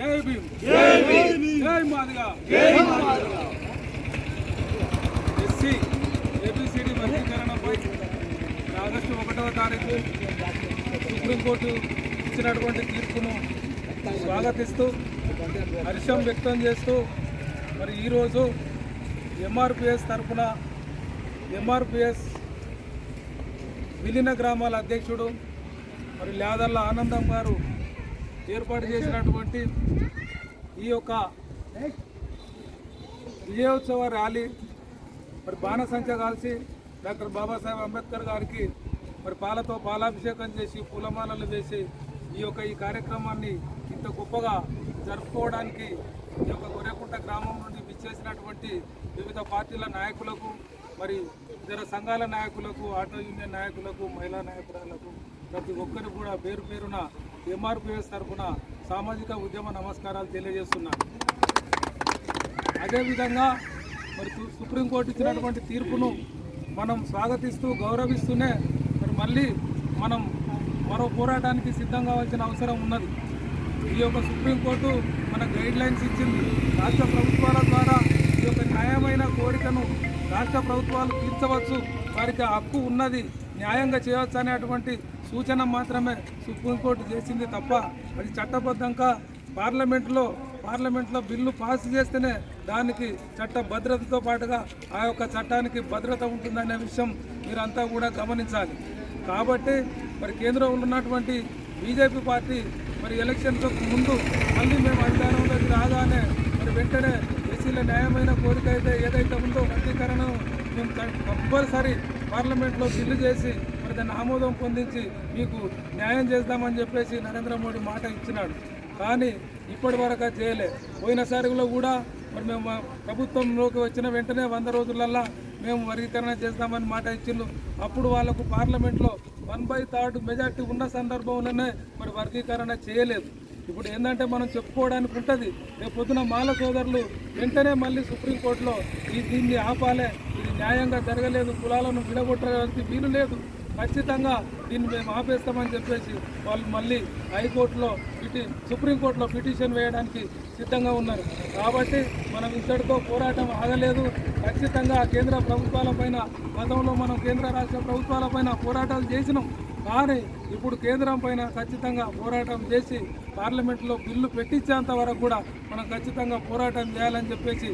జై భీమ్. జై భీమ్. జై మాదిగా. జై మాదిగా. ఎస్సీ ఏబిసిడి వర్గీకరణపై ఆగస్టు ఒకటవ తారీఖు సుప్రీంకోర్టు ఇచ్చినటువంటి తీర్పును స్వాగతిస్తూ హర్షం వ్యక్తం చేస్తూ మరి ఈరోజు ఎంఆర్పిఎస్ తరఫున ఎంఆర్పిఎస్ విలీన గ్రామాల అధ్యక్షుడు మరి లేదల్ల ఆనందం గారు ఏర్పాటు చేసినటువంటి ఈ యొక్క విజయోత్సవ ర్యాలీ మరి బాణసంచ కాల్చి డాక్టర్ బాబాసాహెబ్ అంబేద్కర్ గారికి మరి పాలతో పాలాభిషేకం చేసి పూలమాలలు వేసి ఈ యొక్క ఈ కార్యక్రమాన్ని ఇంత గొప్పగా జరుపుకోవడానికి ఈ యొక్క గొర్రెకుంట గ్రామం నుండి విచ్చేసినటువంటి వివిధ పార్టీల నాయకులకు మరి ఇతర సంఘాల నాయకులకు ఆటో యూనియన్ నాయకులకు మహిళా నాయకురాలకు ప్రతి ఒక్కరు కూడా పేరు పేరున ఎంఆర్పిఎస్ తరఫున సామాజిక ఉద్యమ నమస్కారాలు తెలియజేస్తున్నాను అదేవిధంగా మరి సుప్రీంకోర్టు ఇచ్చినటువంటి తీర్పును మనం స్వాగతిస్తూ గౌరవిస్తూనే మరి మళ్ళీ మనం మరో పోరాటానికి సిద్ధం కావాల్సిన అవసరం ఉన్నది. ఈ యొక్క సుప్రీంకోర్టు మన గైడ్ లైన్స్ ఇచ్చింది. రాష్ట్ర ప్రభుత్వాల ద్వారా ఈ యొక్క న్యాయమైన కోరికను రాష్ట్ర ప్రభుత్వాలు తీర్చవచ్చు. వారికి ఆ హక్కు ఉన్నది. న్యాయంగా చేయవచ్చు అనేటువంటి సూచన మాత్రమే సుప్రీంకోర్టు చేసింది తప్ప అది చట్టబద్ధంగా పార్లమెంట్లో పార్లమెంట్లో బిల్లు పాస్ చేస్తేనే దానికి చట్ట భద్రతతో పాటుగా ఆ యొక్క చట్టానికి భద్రత ఉంటుందనే విషయం మీరంతా కూడా గమనించాలి. కాబట్టి మరి కేంద్రంలో ఉన్నటువంటి బీజేపీ పార్టీ మరి ఎలక్షన్తో ముందు మళ్ళీ మేము అధికారంలోకి రాగానే మరి వెంటనే ఎస్సీల న్యాయమైన కోరిక అయితే ఏదైతే ఉందో వర్గీకరణ మేము కంపల్సరీ పార్లమెంట్లో బిల్లు చేసి మరి దాన్ని ఆమోదం పొందించి మీకు న్యాయం చేద్దామని చెప్పేసి నరేంద్ర మోడీ మాట ఇచ్చినాడు. కానీ ఇప్పటి వరకు అది చేయలే. పోయినసారిలో కూడా మరి మేము మా ప్రభుత్వంలోకి వచ్చిన వెంటనే వంద రోజులల్లా మేము వర్గీకరణ చేస్తామని మాట ఇచ్చిండ్రు. అప్పుడు వాళ్ళకు పార్లమెంట్లో వన్ బై థర్డ్ మెజార్టీ ఉన్న సందర్భంలోనే మరి వర్గీకరణ చేయలేదు. ఇప్పుడు ఏంటంటే మనం చెప్పుకోవడానికి ఉంటుంది రేపు పొద్దున మాల సోదరులు వెంటనే మళ్ళీ సుప్రీంకోర్టులో ఈ దీన్ని ఆపాలే. న్యాయంగా జరగలేదు కులాలను విడగొట్టడానికి వీలు లేదు. ఖచ్చితంగా దీన్ని మేము ఆపేస్తామని చెప్పేసి వాళ్ళు మళ్ళీ హైకోర్టులో పిటి సుప్రీంకోర్టులో పిటిషన్ వేయడానికి సిద్ధంగా ఉన్నారు. కాబట్టి మనం ఇంతటితో పోరాటం ఆగలేదు. ఖచ్చితంగా కేంద్ర ప్రభుత్వాలపైన గతంలో మనం కేంద్ర రాష్ట్ర ప్రభుత్వాలపైన పోరాటాలు చేసినాం. కానీ ఇప్పుడు కేంద్రం పైన ఖచ్చితంగా పోరాటం చేసి పార్లమెంట్లో బిల్లు పెట్టించేంత వరకు కూడా మనం ఖచ్చితంగా పోరాటం చేయాలని చెప్పేసి